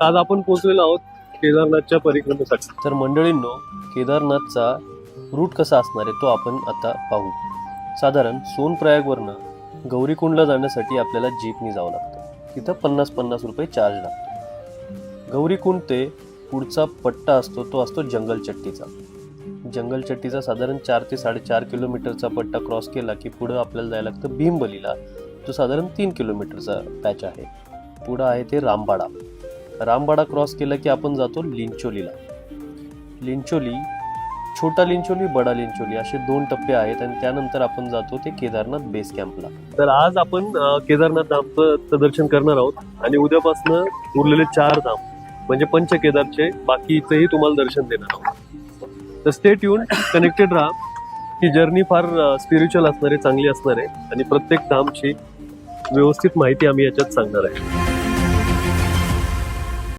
आज आपण पोहोचलेलो आहोत केदारनाथच्या परिक्रमेसाठी. तर मंडळींनो केदारनाथचा रूट कसा असणार आहे तो आपण आता पाहू. साधारण सोनप्रयागवरनं गौरीकुंडला जाण्यासाठी आपल्याला जीपनी जावं लागतं. तिथं पन्नास पन्नास रुपये चार्ज लागतो. गौरीकुंड ते पुढचा पट्टा असतो तो असतो जंगलचट्टीचा जंगलचट्टीचा साधारण चार ते साडेचार किलोमीटरचा पट्टा क्रॉस केला की पुढं आपल्याला जायला लागतं भीमबलीला. तो साधारण तीन किलोमीटरचा पॅच आहे. पुढं आहे ते रामबाडा. रामबाडा क्रॉस केला की आपण जातो लिंचोलीला. लिंचोली छोटा लिंचोली बडा लिंचोली असे दोन टप्पे आहेत आणि त्यानंतर आपण जातो ते केदारनाथ बेस कॅम्पला तर आज आपण केदारनाथ धामचं दर्शन करणार आहोत आणि उद्यापासनं उरलेले चार धाम म्हणजे पंच केदारचे बाकीचेही तुम्हाला दर्शन देणार आहोत. तर स्टेट येऊन कनेक्टेड राहा ही जर्नी फार स्पिरिच्युअल असणार आहे चांगली असणार आहे आणि प्रत्येक धामची व्यवस्थित माहिती आम्ही याच्यात सांगणार आहे.